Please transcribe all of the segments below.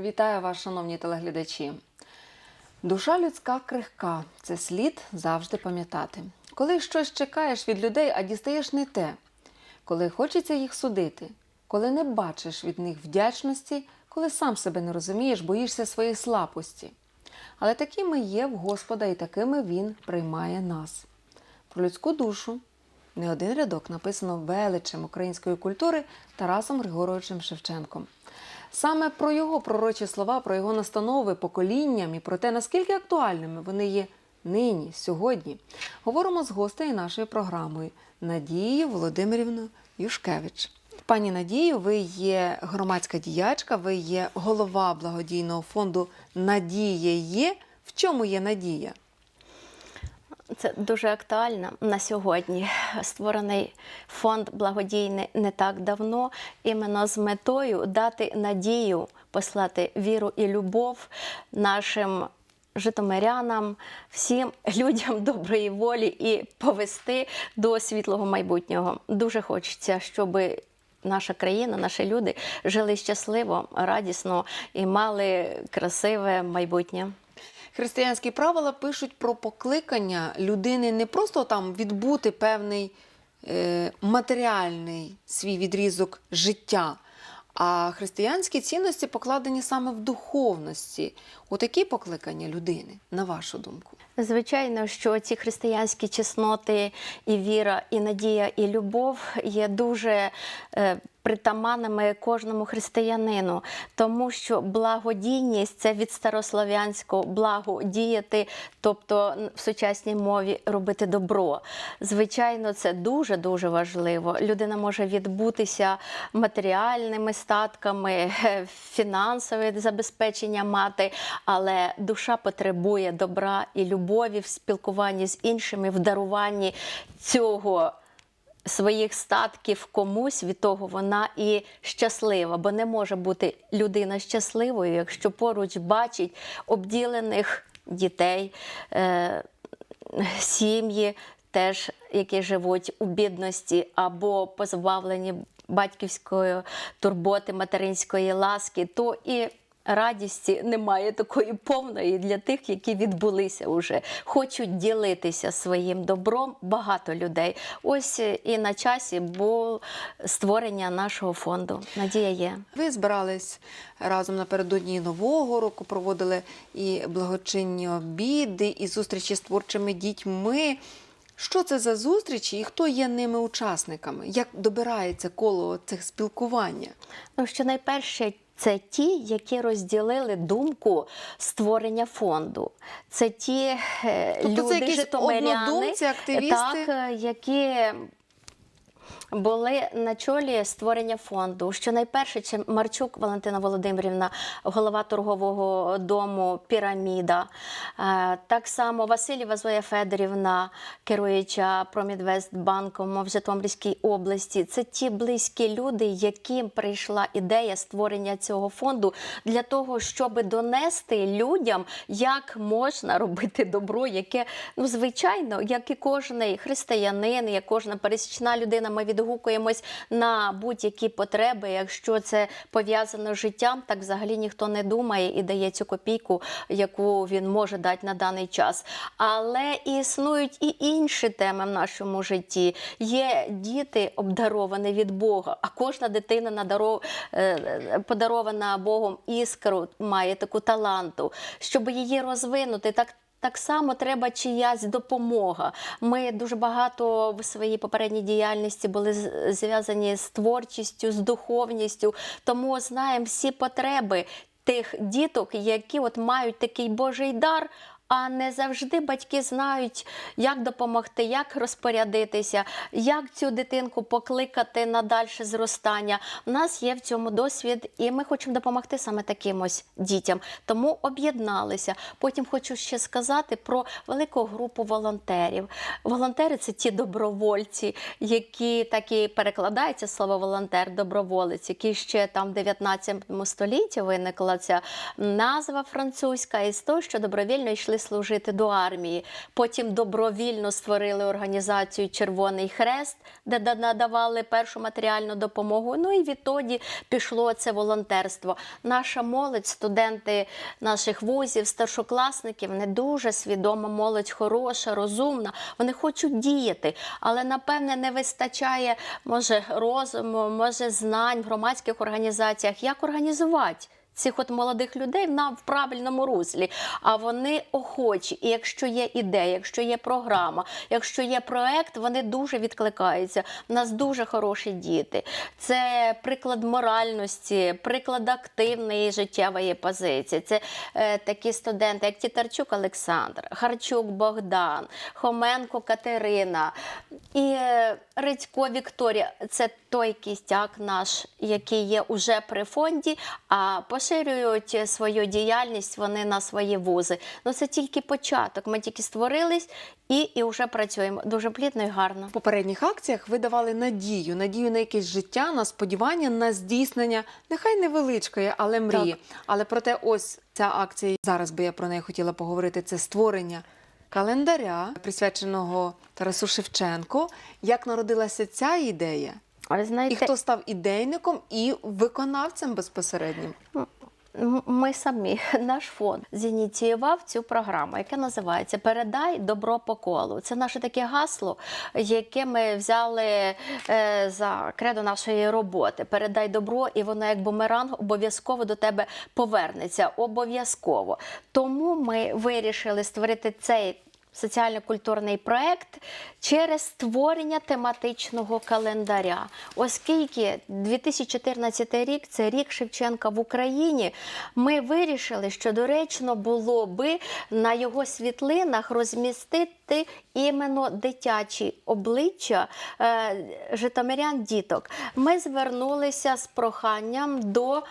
Вітаю вас, шановні телеглядачі. Душа людська крихка це слід завжди пам'ятати. Коли щось чекаєш від людей, а дістаєш не те, коли хочеться їх судити, коли не бачиш від них вдячності, коли сам себе не розумієш, боїшся своєї слабості. Але такими є в Господа, і такими Він приймає нас. Про людську душу не один рядок написано величем української культури Тарасом Григоровичем Шевченком. Саме про його пророчі слова, про його настанови поколінням і про те, наскільки актуальними вони є нині, сьогодні, говоримо з гостею нашої програми Надією Володимирівною Юшкевич. Пані Надію, ви є громадська діячка, ви є голова благодійного фонду Надія є. В чому є надія? Це дуже актуально на сьогодні. Створений фонд благодійний не так давно, іменно з метою дати надію, послати віру і любов нашим житомирянам, всім людям доброї волі і повести до світлого майбутнього. Дуже хочеться, щоб наша країна, наші люди жили щасливо, радісно і мали красиве майбутнє. Християнські правила пишуть про покликання людини не просто там відбути певний е, матеріальний свій відрізок життя, а християнські цінності покладені саме в духовності. Отакі покликання людини, на вашу думку. Звичайно, що ці християнські чесноти і віра, і надія, і любов є дуже е, притаманними кожному християнину, тому що благодійність це від старослов'янського благо діяти, тобто в сучасній мові робити добро. Звичайно, це дуже дуже важливо. Людина може відбутися матеріальними статками, фінансове забезпечення мати, але душа потребує добра і любові в спілкуванні з іншими, в даруванні цього своїх статків комусь, від того вона і щаслива, бо не може бути людина щасливою, якщо поруч бачить обділених дітей, е, сім'ї, теж які живуть у бідності або позбавлені батьківської турботи, материнської ласки, то і Радісті немає такої повної для тих, які відбулися уже. Хочуть ділитися своїм добром багато людей. Ось і на часі було створення нашого фонду. Надія є. Ви збирались разом напередодні Нового року, проводили і благочинні обіди, і зустрічі з творчими дітьми. Що це за зустрічі і хто є ними учасниками? Як добирається коло цих спілкування? Ну, що найперше. Це ті, які розділили думку створення фонду. Це ті е, Тобто люди, це житомиряни, однодумці, активісти? так, е, які були на чолі створення фонду. Що найперше, це Марчук Валентина Володимирівна, голова торгового дому Піраміда. Е, Так само Васильєва Зоя Федорівна, керуюча Промідвестбанком в Житомирській області. Це ті близькі люди, яким прийшла ідея створення цього фонду для того, щоб донести людям, як можна робити добро, яке ну звичайно, як і кожний християнин, як кожна пересічна людина, ми відгукуємось на будь-які потреби. Якщо це пов'язано з життям, так взагалі ніхто не думає і дає цю копійку, яку він може дати на даний час. Але існують і інші теми в нашому житті. Є діти обдаровані від Бога, а кожна дитина надаров... е, подарована Богом іскру, має таку таланту, щоб її розвинути, так. Так само треба чиясь допомога. Ми дуже багато в своїй попередній діяльності були зв'язані з творчістю, з духовністю, тому знаємо всі потреби тих діток, які от мають такий Божий дар. А не завжди батьки знають, як допомогти, як розпорядитися, як цю дитинку покликати на дальше зростання. У нас є в цьому досвід, і ми хочемо допомогти саме таким ось дітям. Тому об'єдналися. Потім хочу ще сказати про велику групу волонтерів. Волонтери це ті добровольці, які так і перекладається слово волонтер, доброволець, які ще там в 19 столітті виникла ця назва французька, із того, що добровільно йшли служити до армії. Потім добровільно створили організацію Червоний Хрест, де надавали першу матеріальну допомогу. Ну і відтоді пішло це волонтерство. Наша молодь, студенти наших вузів, старшокласники, вони дуже свідома молодь, хороша, розумна. Вони хочуть діяти, але напевне не вистачає може розуму, може знань в громадських організаціях, як організувати. Цих от молодих людей на в правильному руслі, а вони охочі. І якщо є ідея, якщо є програма, якщо є проект, вони дуже відкликаються. У нас дуже хороші діти. Це приклад моральності, приклад активної життєвої позиції. Це е, такі студенти, як Тітарчук Олександр, Харчук Богдан, Хоменко Катерина і е, Редько Вікторія. Це той кістяк наш, який є уже при фонді, а поширюють свою діяльність вони на свої вузи. Ну це тільки початок. Ми тільки створились і, і вже працюємо дуже плідно і гарно. В попередніх акціях ви давали надію, надію на якесь життя, на сподівання, на здійснення, нехай невеличкої, але мрії. Але проте, ось ця акція зараз би я про неї хотіла поговорити. Це створення календаря, присвяченого Тарасу Шевченку. Як народилася ця ідея? Ви І хто став ідейником і виконавцем безпосереднім? Ми самі, наш фонд зініціював цю програму, яка називається Передай добро по колу. Це наше таке гасло, яке ми взяли е, за кредо нашої роботи. Передай добро, і воно як бумеранг обов'язково до тебе повернеться. Обов'язково. Тому ми вирішили створити цей. Соціально-культурний проект через створення тематичного календаря, оскільки 2014 рік це рік Шевченка в Україні. Ми вирішили, що доречно було би на його світлинах розмістити іменно дитячі обличчя е, житомирян діток. Ми звернулися з проханням до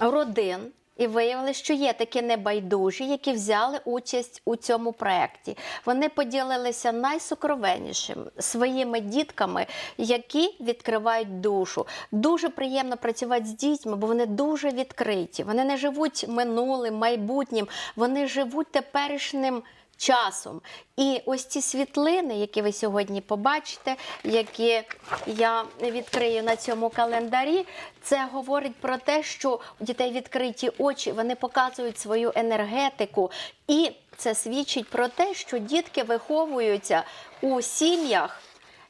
родин. І виявили, що є такі небайдужі, які взяли участь у цьому проєкті. Вони поділилися найсукровеннішим своїми дітками, які відкривають душу. Дуже приємно працювати з дітьми, бо вони дуже відкриті. Вони не живуть минулим, майбутнім, вони живуть теперішнім. Часом. І ось ці світлини, які ви сьогодні побачите, які я відкрию на цьому календарі, це говорить про те, що у дітей відкриті очі, вони показують свою енергетику. І це свідчить про те, що дітки виховуються у сім'ях.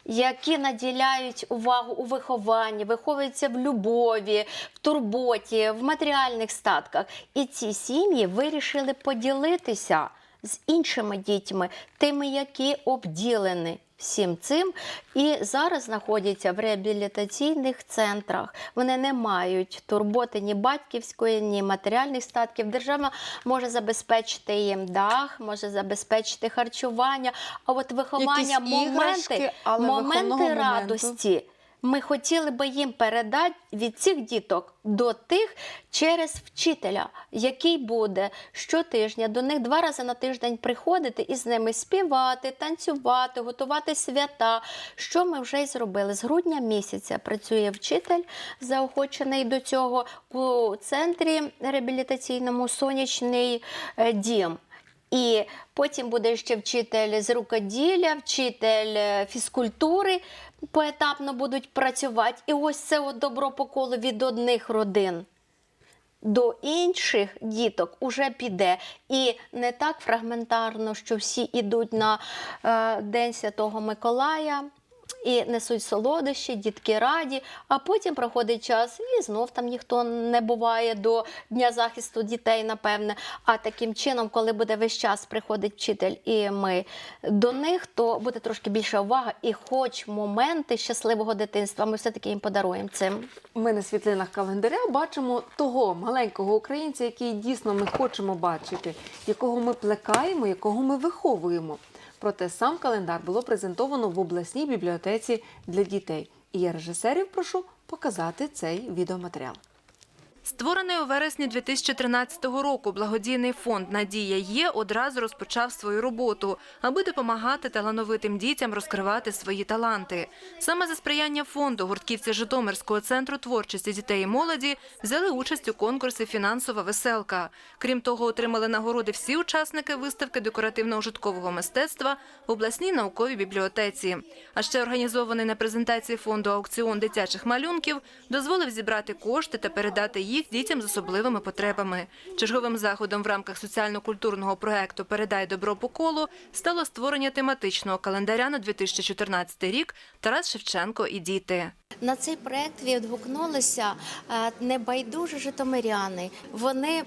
Які наділяють увагу у вихованні, виховуються в любові, в турботі, в матеріальних статках. І ці сім'ї вирішили поділитися з іншими дітьми, тими, які обділені всім цим, і зараз знаходяться в реабілітаційних центрах. Вони не мають турботи ні батьківської, ні матеріальних статків. Держава може забезпечити їм дах, може забезпечити харчування. А от виховання Якісь іграшки, моменти, але моменти виховного моменту. Ми хотіли би їм передати від цих діток до тих через вчителя, який буде щотижня до них два рази на тиждень приходити і з ними співати, танцювати, готувати свята. Що ми вже й зробили? З грудня місяця працює вчитель, заохочений до цього у центрі реабілітаційному сонячний е, дім. І потім буде ще вчитель з рукоділля, вчитель е, фізкультури поетапно будуть працювати. І ось це от добро по колу від одних родин до інших діток уже піде. І не так фрагментарно, що всі йдуть на е, День Святого Миколая. І несуть солодощі, дітки раді, а потім проходить час, і знов там ніхто не буває до Дня захисту дітей, напевне. А таким чином, коли буде весь час приходить вчитель і ми до них, то буде трошки більша увага. І хоч моменти щасливого дитинства, ми все-таки їм подаруємо цим. Ми на світлинах календаря бачимо того маленького українця, який дійсно ми хочемо бачити, якого ми плекаємо, якого ми виховуємо. Проте сам календар було презентовано в обласній бібліотеці для дітей. І я режисерів прошу показати цей відеоматеріал. Створений у вересні 2013 року благодійний фонд Надія є одразу розпочав свою роботу, аби допомагати талановитим дітям розкривати свої таланти. Саме за сприяння фонду гуртківці Житомирського центру творчості дітей і молоді взяли участь у конкурсі Фінансова веселка. Крім того, отримали нагороди всі учасники виставки декоративно-ужиткового мистецтва в обласній науковій бібліотеці. А ще організований на презентації фонду аукціон дитячих малюнків дозволив зібрати кошти та передати їх дітям з особливими потребами. Черговим заходом в рамках соціально-культурного проекту Передай добро по колу стало створення тематичного календаря на 2014 рік Тарас Шевченко і діти. На цей проект відгукнулися е, небайдужі житомиряни. Вони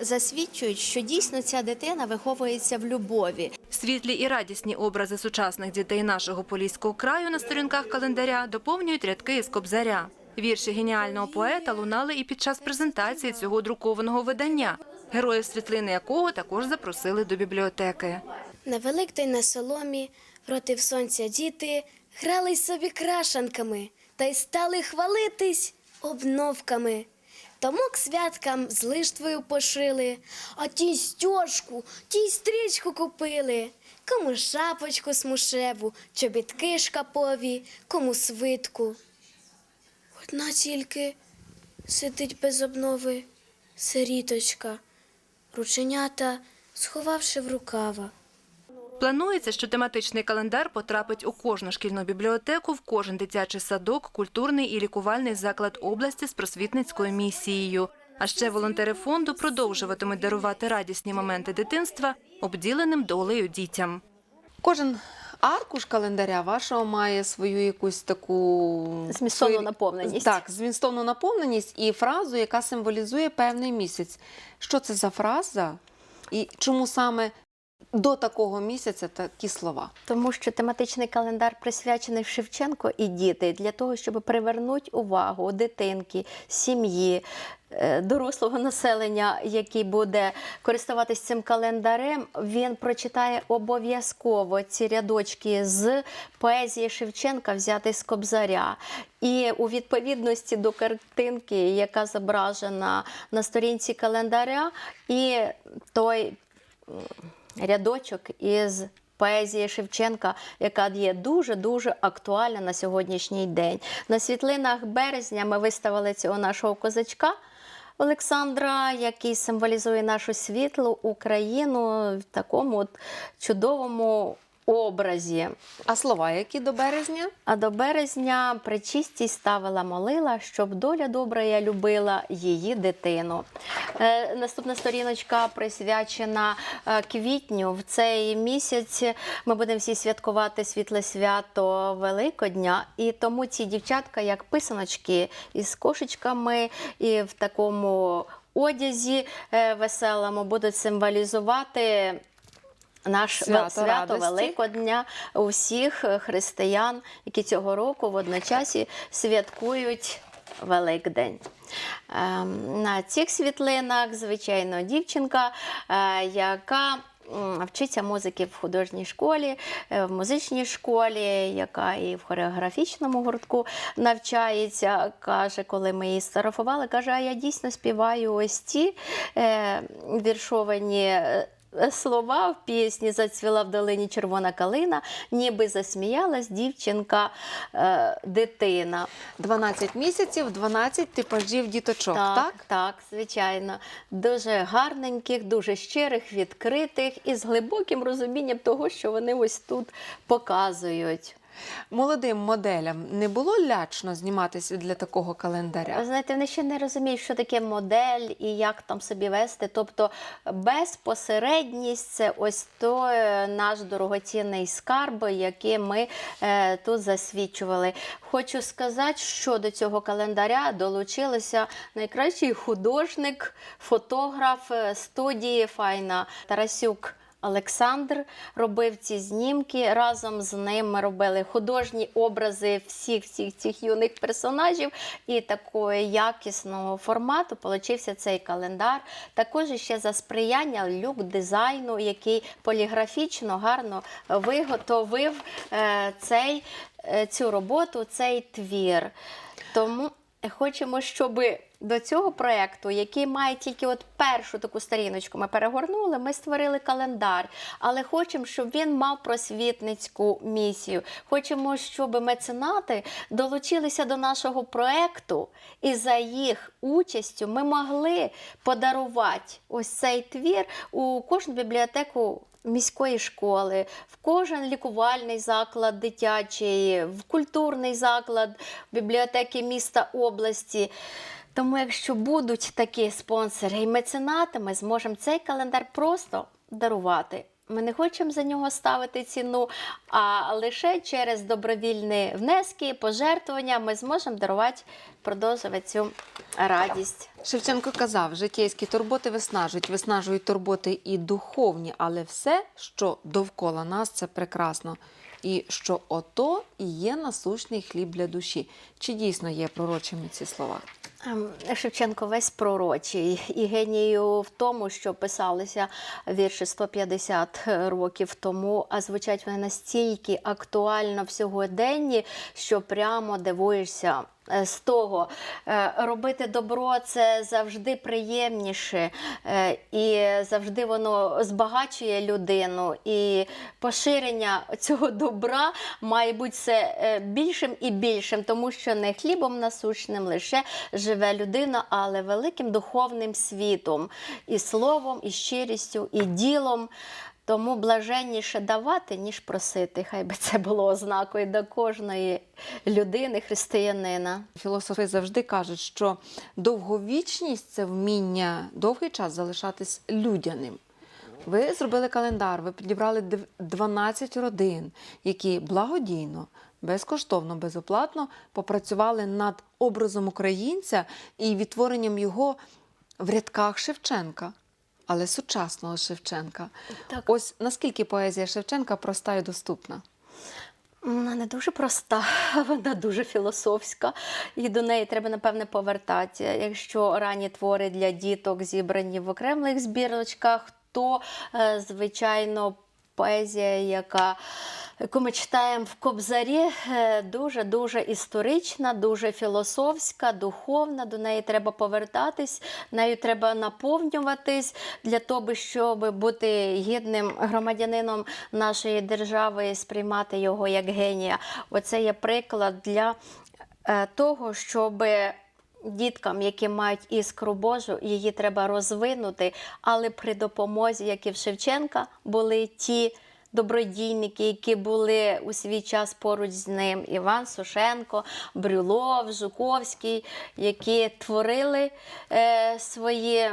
засвідчують, що дійсно ця дитина виховується в любові. Світлі і радісні образи сучасних дітей нашого поліського краю на сторінках календаря доповнюють рядки із Кобзаря. Вірші геніального поета лунали і під час презентації цього друкованого видання, героїв світлини якого також запросили до бібліотеки. На Великдень на соломі проти сонця діти грались собі крашанками та й стали хвалитись обновками. Тому к святкам з лиштвою пошили, а ті стьожку, ті стрічку купили. Кому шапочку смушеву, чобітки шкапові, кому свитку. Одна тільки сидить без обнови сиріточка, рученята сховавши в рукава. Планується, що тематичний календар потрапить у кожну шкільну бібліотеку, в кожен дитячий садок, культурний і лікувальний заклад області з просвітницькою місією. А ще волонтери фонду продовжуватимуть дарувати радісні моменти дитинства обділеним долею дітям. Кожен аркуш календаря вашого має свою якусь таку Змістовну свою- наповненість. Так, змістовну наповненість і фразу, яка символізує певний місяць. Що це за фраза? І чому саме до такого місяця такі слова? Тому що тематичний календар присвячений Шевченко і діти для того, щоб привернути увагу дитинки, сім'ї, е, дорослого населення, який буде користуватись цим календарем, він прочитає обов'язково ці рядочки з поезії Шевченка, взяти з Кобзаря. І у відповідності до картинки, яка зображена на сторінці календаря, і той рядочок із поезії Шевченка, яка є дуже-дуже актуальна на сьогоднішній день. На світлинах березня ми виставили цього нашого козачка. Олександра, який символізує нашу світлу Україну в такому от чудовому образі. А слова, які до березня? А до березня причистість ставила молила, щоб доля добра я любила її дитину. Е, наступна сторіночка присвячена е, квітню. В цей місяць ми будемо всі святкувати світле свято Великодня. І тому ці дівчатка, як писаночки із кошечками і в такому одязі е, веселому, будуть символізувати. Наш Свято свято. Великодня усіх е, християн, які цього року водночасі святкують Великдень. Ем, На цих світлинах, звичайно, дівчинка, е, яка вчиться музики в художній школі, е, в музичній школі, яка і в хореографічному гуртку навчається. Каже, коли ми її сфотографували, каже, а я дійсно співаю ось ці е, віршовані. Слова в пісні зацвіла в долині червона калина, ніби засміялась дівчинка, е, дитина. 12 місяців, 12 типажів діточок, так? так, так, звичайно. Дуже гарненьких, дуже щирих, відкритих і з глибоким розумінням того, що вони ось тут показують. Молодим моделям не було лячно зніматися для такого календаря? знаєте, вони ще не розуміють, що таке модель і як там собі вести. Тобто безпосередність це ось той е, наш дорогоцінний скарб, який ми е, тут засвідчували. Хочу сказати, що до цього календаря долучилися найкращий художник, фотограф е, студії Файна Тарасюк. Олександр робив ці знімки. Разом з ним ми робили художні образи всіх всіх цих юних персонажів. І такого якісного формату получився цей календар. Також ще за сприяння люк дизайну, який поліграфічно гарно виготовив е, цей, е, цю роботу, цей твір. Тому хочемо, щоб до цього проєкту, який має тільки от першу таку сторіночку, ми перегорнули, ми створили календар, але хочемо, щоб він мав просвітницьку місію. Хочемо, щоб меценати долучилися до нашого проєкту, і за їх участю ми могли подарувати ось цей твір у кожну бібліотеку міської школи, в кожен лікувальний заклад дитячий, в культурний заклад бібліотеки міста області. Тому, якщо будуть такі спонсори і меценати, ми зможемо цей календар просто дарувати. Ми не хочемо за нього ставити ціну, а лише через добровільні внески, пожертвування ми зможемо дарувати, продовжувати цю радість. Шевченко казав, життєйські турботи виснажують, виснажують турботи і духовні, але все, що довкола нас, це прекрасно. І що ото і є насущний хліб для душі. Чи дійсно є пророчими ці слова? Ем, Шевченко весь пророчий і генію в тому, що писалися вірші 150 років тому, а звучать вони настільки актуально в сьогоденні, що прямо дивуєшся. Е, З того Е, робити добро це завжди приємніше, е, і завжди воно збагачує людину. І поширення цього добра має бути все більшим і більшим, тому що не хлібом насущним лише живе людина, але великим духовним світом, і словом, і щирістю, і ділом. Тому блаженніше давати, ніж просити. Хай би це було ознакою до кожної людини, християнина. Філософи завжди кажуть, що довговічність це вміння довгий час залишатись людяним. Ви зробили календар, ви підібрали дв- 12 родин, які благодійно, безкоштовно, безоплатно попрацювали над образом українця і відтворенням його в рядках Шевченка, але сучасного Шевченка. Так. Ось наскільки поезія Шевченка проста і доступна. Вона не дуже проста, вона дуже філософська, і до неї треба, напевне, повертатися. Якщо ранні твори для діток зібрані в окремих збірочках, то, е, звичайно, поезія, яка яку ми читаємо в Кобзарі, е, дуже-дуже історична, дуже філософська, духовна. До неї треба повертатись, нею треба наповнюватись для того, щоб бути гідним громадянином нашої держави і сприймати його як генія. Оце є приклад для е, того, щоб діткам, які мають іскру Божу, її треба розвинути, але при допомозі, як і в Шевченка, були ті. Добродійники, які були у свій час поруч з ним, Іван Сушенко, Брюлов, Жуковський, які творили е, свої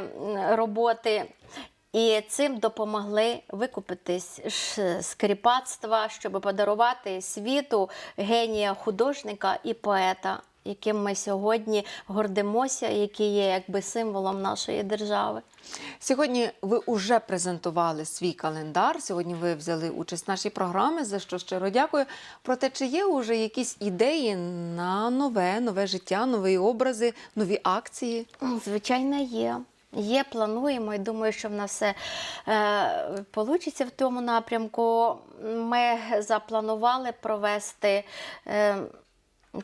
роботи. І цим допомогли викупитись з кріпацтва, щоб подарувати світу генія художника і поета, яким ми сьогодні гордимося, який є якби символом нашої держави. Сьогодні ви вже презентували свій календар. Сьогодні ви взяли участь в нашій програмі, за що щиро дякую. Проте, чи є вже якісь ідеї на нове, нове життя, нові образи, нові акції? Звичайно, є. Є, плануємо і думаю, що в нас все е, вийде в тому напрямку. Ми запланували провести е,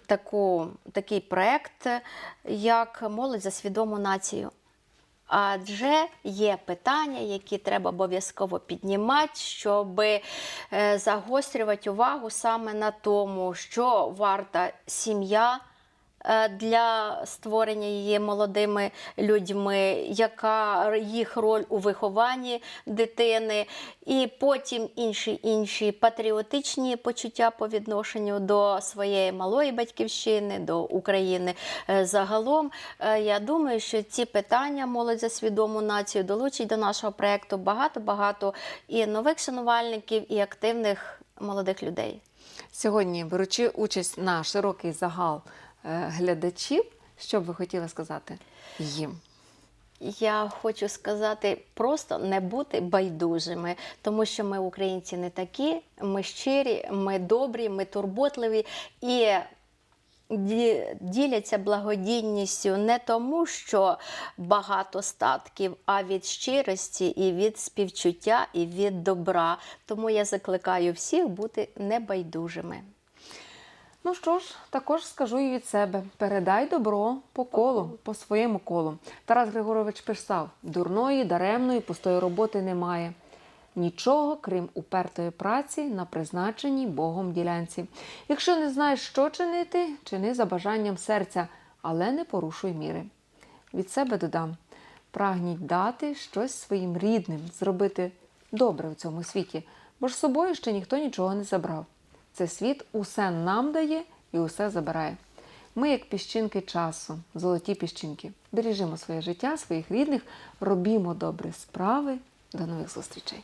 таку, такий проєкт, як молодь за свідому націю. Адже є питання, які треба обов'язково піднімати, щоб е, загострювати увагу саме на тому, що варта сім'я для створення її молодими людьми, яка їх роль у вихованні дитини, і потім інші інші патріотичні почуття по відношенню до своєї малої батьківщини, до України е, загалом. Е, Я думаю, що ці питання молодь за свідому націю долучить до нашого проєкту багато-багато і нових шанувальників, і активних молодих людей. Сьогодні, беручи участь на широкий загал е, глядачів, що б ви хотіли сказати їм? Я хочу сказати, просто не бути байдужими, тому що ми, українці, не такі, ми щирі, ми добрі, ми турботливі і діляться благодійністю не тому, що багато статків, а від щирості і від співчуття, і від добра. Тому я закликаю всіх бути небайдужими. Ну що ж, також скажу і від себе: передай добро по колу, по своєму колу. Тарас Григорович писав: дурної, даремної, пустої роботи немає. Нічого, крім упертої праці на призначеній Богом ділянці. Якщо не знаєш, що чинити, чини за бажанням серця, але не порушуй міри. Від себе додам: прагніть дати щось своїм рідним, зробити добре в цьому світі, бо ж з собою ще ніхто нічого не забрав. Це світ усе нам дає і усе забирає. Ми, як піщинки часу, золоті піщинки, бережімо своє життя, своїх рідних, робімо добрі справи. До нових зустрічей!